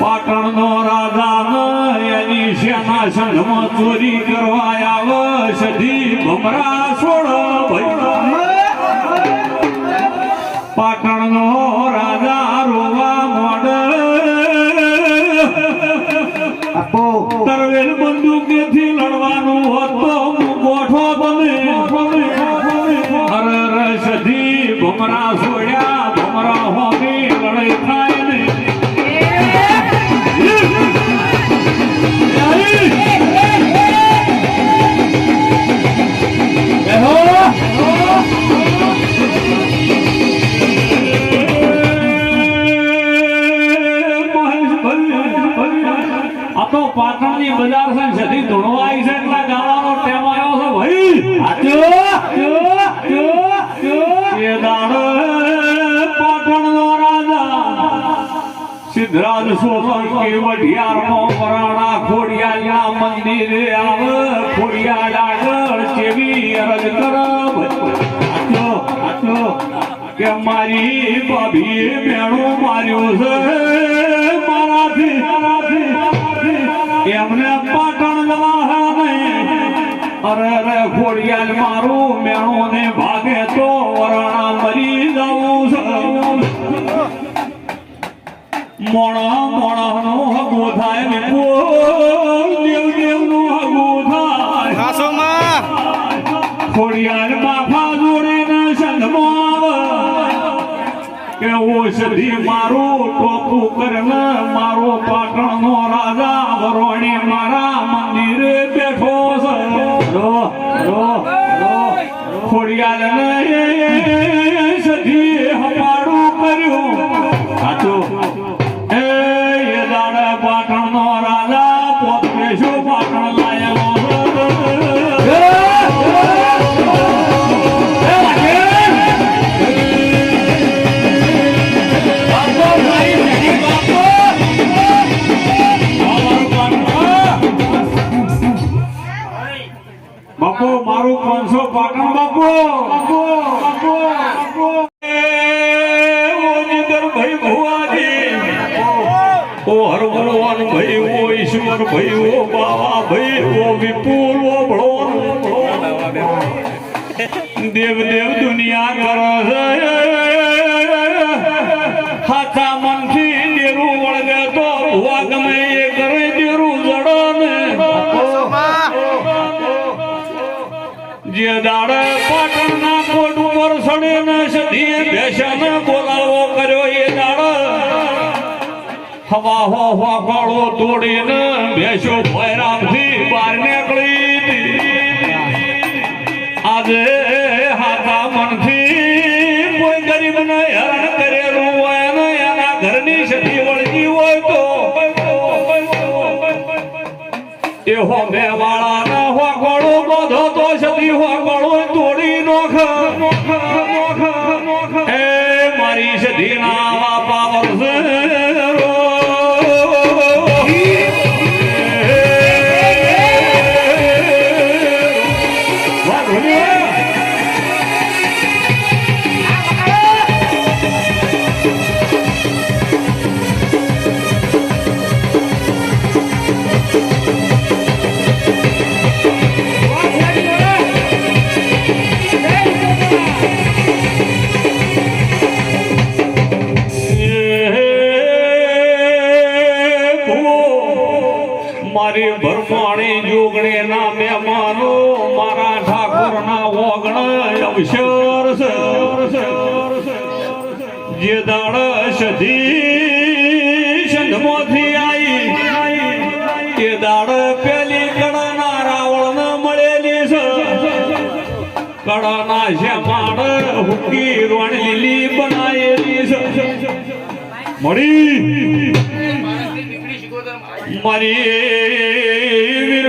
પાટણ નો રાજા એની સેના સંઘમાં ચોરી કરવા આવે સધી ભમરા છોડ પાટણ નો રાજા રોવા મોડ. તરવેલ બંદૂકથી લડવાનું હતો. ગોઠો બને. અરે સધી ભમરા છોડ્યા. પાટણની બજાર છે ને સધી ધૂણો આવી છે એટલા ગાળાનો ટેમ આવ્યો છે ભાઈ. એ રાજા. સિદ્ધરાજ સોલંકી વઢિયારમાં પરાણા ખોડિયા મંદિરે આવે. ખોડિયા આગળ કેવી અરજ કરે આટલો આટલો કે મારી ભાભી મેણું માર્યું છે. એમને પાટણ જવા અરે રે ખોડિયાલ મારું મેણું ને ભાગે તો વરાણા મરી જવું મોણા મોણા નો હગો થાય ને દેવ દેવ નો હગો થાય. ખાસોમાં ખોડિયાર કે ઓષધિ મારું ટોપું કરને મારો પાટણ નો રાજા વરોણી મારા મંદિરે બેઠો છે. રો બાપુ એ ઓજીદર ભાઈ ઓ ઓ ઈશ્વર ઓ બાવા ભાઈ, ઓ વિપુલ, ઓ ભળવાન દેવ દેવ દુનિયા કરે હાથા મનથી ડેરું વળગે તો ભુવા ગમે એ કરે ડેરું જડો ને જે દાડે પાટણના કોટ ઉપર સડે સધીએ ભેસાને બોલાવો કર્યો એ દાડે હવા હો હવા તોડીને ભેસો ભયરામથી બહાર નીકળી હતી. આજે હાથા મનથી કોઈ ગરીબને હેરાન કરેલું હોય ને એના ઘરની સધી વળગી હોય તો એ હોમે વાળા મારી મારી ભરમાણી જોગણે ના મહેમાનો મારા ઠાકોર ના ઓગણ અવસર જે દાડ સધી સંઘમાંથી આઈ, તે દાડ પેલી કળના રાવણ મળેલી છે. કળના શ્યામાડ હુકી રોણ લીલી બનાયેલી છે. મળી. મારી વીરભણ